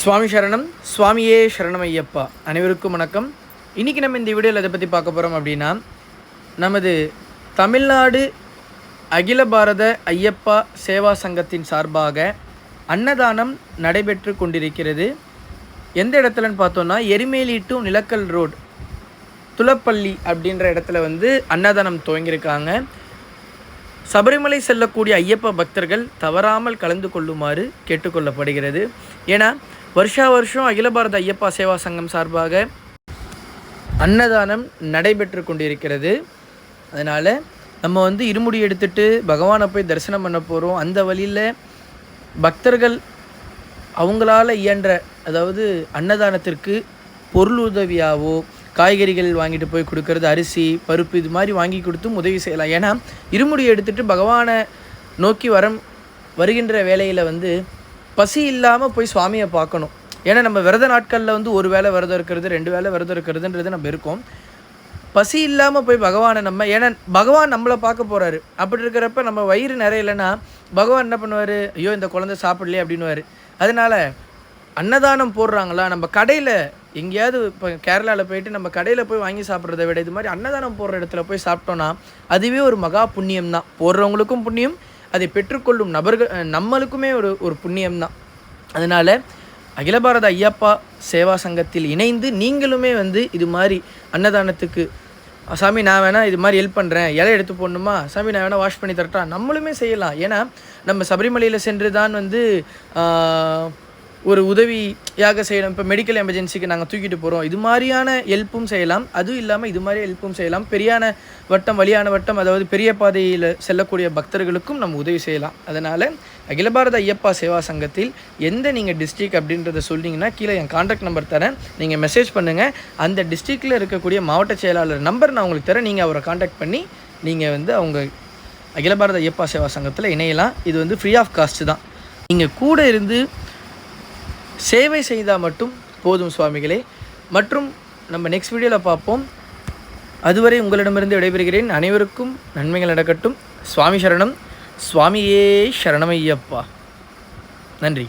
சுவாமி சரணம். சுவாமியே சரணம் ஐயப்பா அனைவருக்கும் வணக்கம். இன்றைக்கி நம்ம இந்த வீடியோவில் எதை பற்றி பார்க்க போகிறோம் அப்படின்னா நமது தமிழ்நாடு அகில பாரத ஐயப்பா சேவா சங்கத்தின் சார்பாக அன்னதானம் நடைபெற்று கொண்டிருக்கிறது. எந்த இடத்துலன்னு பார்த்தோன்னா எரிமேலி டு நிலக்கல் ரோடு துளப்பள்ளி அப்படின்ற இடத்துல வந்து அன்னதானம் துவங்கியிருக்காங்க. சபரிமலை செல்லக்கூடிய ஐயப்ப பக்தர்கள் தவறாமல் கலந்து கொள்ளுமாறு கேட்டுக்கொள்ளப்படுகிறது ஏன்னா வருஷா வருஷம் அகில பாரத ஐயப்பா சேவா சங்கம் சார்பாக அன்னதானம் நடைபெற்று கொண்டிருக்கிறது. அதனால் நம்ம வந்து இருமுடி எடுத்துட்டு பகவானை போய் தரிசனம் பண்ண போகிறோம் அந்த வழியில் பக்தர்கள் அவங்களால இயன்ற அதாவது அன்னதானத்திற்கு பொருள் உதவியாவோ காய்கறிகள் வாங்கிட்டு போய் கொடுக்கறது அரிசி பருப்பு இது மாதிரி வாங்கி கொடுத்தும் உதவி செய்யலாம். ஏன்னா இருமுடி எடுத்துகிட்டு பகவானை நோக்கி வரம் வருகின்ற வேலையில் வந்து பசி இல்லாமல் போய் சுவாமியை பார்க்கணும். ஏன்னா நம்ம விரத நாட்களில் வந்து ஒரு வேளை விரதம் இருக்கிறது ரெண்டு வேளை விரதம் இருக்கிறதுன்றது நம்ம இருக்கோம். பசி இல்லாமல் போய் பகவானை நம்ம ஏன்னா பகவான் நம்மளை பார்க்க போகிறாரு அப்படி இருக்கிறப்ப நம்ம வயிறு நிறையலைன்னா பகவான் என்ன பண்ணுவார்? ஐயோ இந்த குழந்தை சாப்பிடலையே அப்படின்னுவார். அதனால் அன்னதானம் போடுறாங்களா? நம்ம கடையில் எங்கேயாவது இப்போ கேரளாவில் போயிட்டு நம்ம கடையில் போய் வாங்கி சாப்பிட்றத விட இது மாதிரி அன்னதானம் போடுற இடத்துல போய் சாப்பிட்டோன்னா அதுவே ஒரு மகா புண்ணியம் தான் போடுறவங்களுக்கும் புண்ணியம் அதை பெற்றுக்கொள்ளும் நபர்கள் நம்மளுக்குமே ஒரு ஒரு புண்ணியம் தான் அதனால் அகில பாரத ஐயப்பா சேவா சங்கத்தில் இணைந்து நீங்களுமே வந்து இது மாதிரி அன்னதானத்துக்கு சாமி நான் வேணால் இது மாதிரி ஹெல்ப் பண்ணுறேன் இலை எடுத்து போடணுமா? சாமி நான் வேணால் வாஷ் பண்ணி தரட்டா? நம்மளுமே செய்யலாம். ஏன்னா நம்ம சபரிமலையில் சென்று தான் வந்து ஒரு உதவியாக செய்யணும் இப்போ மெடிக்கல் எமர்ஜென்சிக்கு நாங்கள் தூக்கிட்டு போகிறோம் இது மாதிரியான ஹெல்ப்பும் செய்யலாம். அதுவும் இல்லாமல் இது மாதிரி ஹெல்ப்பும் செய்யலாம். பெரியான வட்டம் வழியான வட்டம் அதாவது பெரிய பாதையில் செல்லக்கூடிய பக்தர்களுக்கும் நம்ம உதவி செய்யலாம். அதனால் அகில பாரத ஐயப்பா சேவா சங்கத்தில் எந்த நீங்கள் டிஸ்ட்ரிக் அப்படின்றத சொன்னீங்கன்னா கீழே என் காண்டாக்ட் நம்பர் தரேன். நீங்கள் மெசேஜ் பண்ணுங்கள் அந்த டிஸ்ட்ரிக்டில் இருக்கக்கூடிய மாவட்ட செயலாளர் நம்பர் நான் உங்களுக்கு தரேன். நீங்கள் அவரை காண்டாக்ட் பண்ணி நீங்கள் வந்து அவங்க அகில பாரத ஐயப்பா சேவா சங்கத்தில் இணையலாம். இது வந்து ஃப்ரீ ஆஃப் காஸ்ட் தான். நீங்கள் கூட இருந்து சேவை செய்தால் மட்டும் போதும் சுவாமிகளே. மற்றும் நம்ம நெக்ஸ்ட் வீடியோவில் பார்ப்போம். அதுவரை உங்களிடமிருந்து விடைபெறுகிறேன். அனைவருக்கும் நன்மைகள் நடக்கட்டும். சுவாமி சரணம். சுவாமியே சரணமையப்பா. நன்றி.